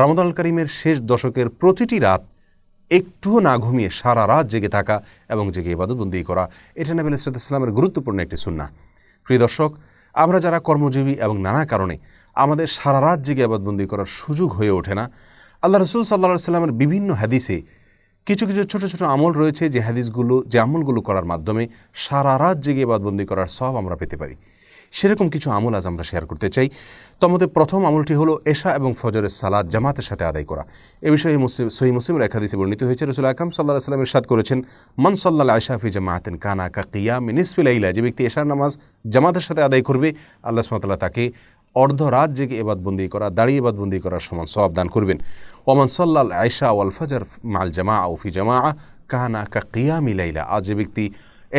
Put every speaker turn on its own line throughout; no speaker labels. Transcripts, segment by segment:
রমদান করিমের শেষ দশকের প্রতিটি রাত একটুও না ঘুমিয়ে সারা রাত জেগে থাকা এবং জেগে ইবাদতবন্দি করা, এটা নবী ইসরাত ইসলামের গুরুত্বপূর্ণ একটি সুন্না প্রিয় দর্শক, আমরা যারা কর্মজীবী এবং নানা কারণে আমাদের সারা রাত জেগে আবাদবন্দি করার সুযোগ হয়ে ওঠে না, আল্লাহ রসুল সাল্লাহ সাল্লামের বিভিন্ন হাদিসে কিছু কিছু ছোট ছোট আমল রয়েছে যে হাদিসগুলো, যে আমলগুলো করার মাধ্যমে সারা রাত জেগে বাদবন্দি করার সব আমরা পেতে পারি। সেরকম কিছু আমল আজ আমরা শেয়ার করতে চাই। তোমাদের প্রথম আমলটি হলো এশা এবং ফজরের সালাদ জামাতের সাথে আদায় করা। এ বিষয়ে মুসলিম, সহি মুসলিমের এক হাদিসে বর্ণিত হয়েছে, রসুল আকাম সাল্লাহ সাল্লামের সাদ করেছেন, মন সাল্লাহ আশাফি জামাতেন কানা কা কিয়া মিনিসফিলাইলা যে ব্যক্তি এশার নামাজ জামাতের সাথে আদায় করবে, আল্লাহ সুমতাল্লাহ তাকে অর্ধ রাত জেগে এবাদবন্দি করা, দাঁড়িয়ে এবাদবন্দি করার সমান সব দান করবেন। ওমান সাল্লাল আয়সা ওয়াল ফজর মাল জামা আউফি জামা কানা কা কিয়ামি লাইলা আজ যে ব্যক্তি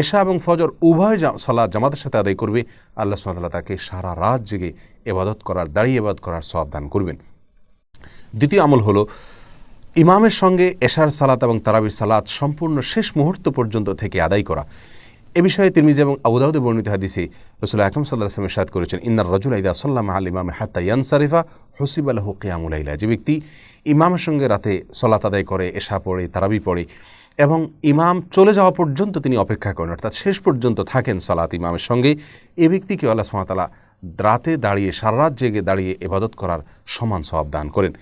এশা এবং ফজর উভয় সালাদ জামাতের সাথে আদায় করবে। আল্লাহ সুমতাল্লাহ তাকে সারা রাত জেগে এবাদত করার, দাঁড়িয়ে এবাদ করার সব দান করবেন। দ্বিতীয় আমল হলো, ইমামের সঙ্গে এশার সালাত এবং তারাবির সালাত সম্পূর্ণ শেষ মুহূর্ত পর্যন্ত থেকে আদায় করা। এ বিষয়ে তিরমিজি এবং আবুদাউদে বর্ণিত হাদিসে রসুল আকরম সাল্লাহ আসলামের সাদ করেছেন, ইন্নার রজুল আইদা সাল্লাম আল ইমাম হাত্তা ইয়ানসারিফা হসিব আলহ কিয়ামুলাইলা যে ব্যক্তি ইমামের সঙ্গে রাতে সলাত আদায় করে, এশা পড়ে, তারাবি পড়ে এবং ইমাম চলে যাওয়া পর্যন্ত তিনি অপেক্ষা করেন, অর্থাৎ শেষ পর্যন্ত থাকেন সালাত ইমামের সঙ্গে। এ ব্যক্তিকে আল্লাহ সুমাতালা রাতে দাঁড়িয়ে, সারা রাত জেগে দাঁড়িয়ে এবাদত করার সমান সব দান করেন।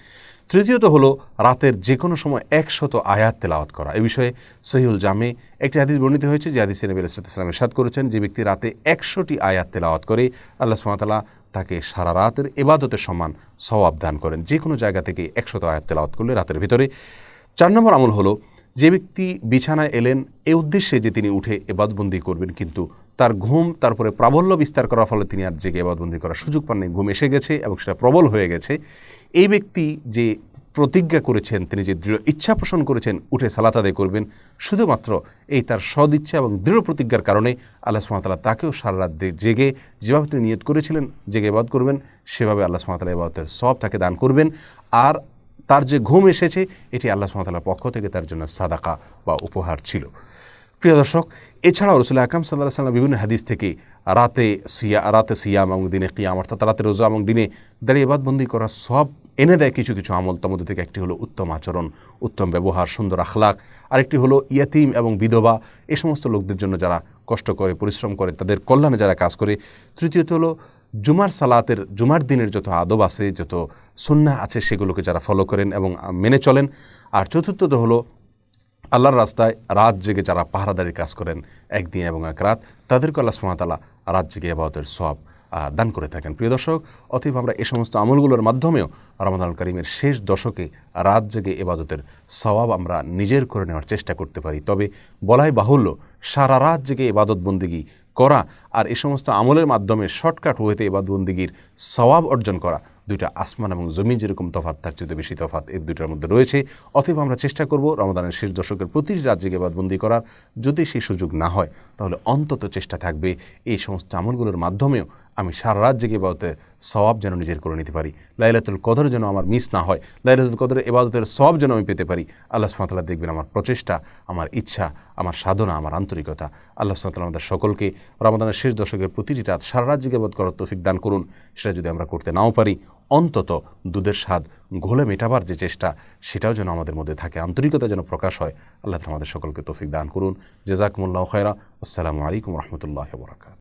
তৃতীয়ত হলো রাতের যে কোনো সময় একশত আয়াত তেলাওয়াত করা। এ বিষয়ে সহিউল জামে একটি হাদিস বর্ণিত হয়েছে, যে হাদিস নবী আলাইসালামের সাদ করেছেন, যে ব্যক্তি রাতে একশোটি আয়াত তেলাওয়াত করে, আল্লাহ সুমাতালা তাকে সারা রাতের এবাদতের সমান সওয়াব দান করেন। যে কোনো জায়গা থেকে একশত আয়াত তেলাওয়াত করলে রাতের ভিতরে। চার নম্বর আমল হলো যে ব্যক্তি বিছানায় এলেন, এ উদ্দেশ্যে যে তিনি উঠে এবাদবন্দি করবেন, কিন্তু তার ঘুম, তারপরে প্রাবল্য বিস্তার করার ফলে তিনি আর জেগে এবাদবন্দি করার সুযোগ পাননি। ঘুম এসে গেছে এবং সেটা প্রবল হয়ে গেছে। এই ব্যক্তি যে প্রতিজ্ঞা করেছেন, তিনি যে দৃঢ় ইচ্ছা পোষণ করেছেন, উঠে সালাত আদায় করবেন, শুধুমাত্র এই তার সদিচ্ছা এবং দৃঢ় প্রতিজ্ঞার কারণে আল্লাহ সুমাতাল্লাহ তাকেও সারা রাত জেগে যেভাবে তিনি নিয়ত করেছিলেন, জেগে এবাদ করবেন, সেভাবে আল্লাহ সুমাতাল্লাহ এবাদতের সব তাকে দান করবেন। আর তার যে ঘুম এসেছে, এটি আল্লাহ সুমাতাল্লাহ পক্ষ থেকে তার জন্য সাদাকা বা উপহার ছিল। প্রিয় দর্শক, এছাড়াও রসুল আকাম সাল্লাহ সাল্লাম বিভিন্ন হাদিস থেকে রাতে সিয়া, রাতে সিয়াম এবং দিনে কিয়াম, অর্থাৎ রাতে রোজা এবং দিনে দাঁড়িয়ে বাদবন্দি করা সব এনে দেয় কিছু কিছু আমল। তার মধ্যে থেকে একটি হলো উত্তম আচরণ, উত্তম ব্যবহার, সুন্দর আখলাক আরেকটি হলো ইয়াতিম এবং বিধবা। এ সমস্ত লোকদের জন্য যারা কষ্ট করে, পরিশ্রম করে, তাদের কল্যাণে যারা কাজ করে। তৃতীয়ত হলো জুমার সালাতের, জুমার দিনের যত আদব আছে, যত সুন্না আছে, সেগুলোকে যারা ফলো করেন এবং মেনে চলেন। আর চতুর্থত হলো, আল্লাহর রাস্তায় রাত জেগে যারা পাহারাদারির কাজ করেন, একদিন এবং এক রাত, তাদেরকে আল্লাহ সুমাতালা রাত জেগে আবাহতের সব দান করে থাকেন। প্রিয় দর্শক, অতএব আমরা এই সমস্ত আমলগুলোর মাধ্যমেও রমাদান করিমের শেষ দশকে রাত জেগে এবাদতের সওয়াব আমরা নিজের করে নেওয়ার চেষ্টা করতে পারি। তবে বলাই বাহুল্য, সারা রাত জেগে এবাদত বন্দিগি করা আর এ সমস্ত আমলের মাধ্যমে শর্টকাট হইতে এবার বন্দিগির সওয়াব অর্জন করা। দুইটা আসমান এবং জমি যেরকম তফাত তার চেয়ে বেশি তফাত এই দুইটার মধ্যে রয়েছে। অথবা আমরা চেষ্টা করব রমাদানের শেষ দশকের প্রতিটি রাজ্যকে বাদবন্দি করার। যদি সেই সুযোগ না হয়, তাহলে অন্তত চেষ্টা থাকবে এই সমস্ত আমলগুলোর মাধ্যমেও আমি সারা রাত জেগে এবাদতের সবাব যেন নিজের করে নিতে পারি। লাইলাতুল কদর যেন আমার মিস না হয়। লাইলাতুল কদরের এবাদতের সব যেন আমি পেতে পারি। আল্লাহ সুমাতাল্লাহ দেখবেন আমার প্রচেষ্টা, আমার ইচ্ছা, আমার সাধনা, আমার আন্তরিকতা। আল্লাহ সুমাতাল্লাহ আমাদের সকলকে রমাদানের শেষ দশকের প্রতিটি রাত সারা রাত জেগে এবাদ করার তৌফিক দান করুন। সেটা যদি আমরা করতে নাও পারি, অন্তত দুধের স্বাদ ঘোলে মেটাবার যে চেষ্টা, সেটাও যেন আমাদের মধ্যে থাকে। আন্তরিকতা যেন প্রকাশ হয়, আল্লাহ আমাদের সকলকে তৌফিক দান করুন। জেজাকুমুল্লাহ খয়রা আসসালামু আলাইকুম রহমতুল্লাহ বরাকাত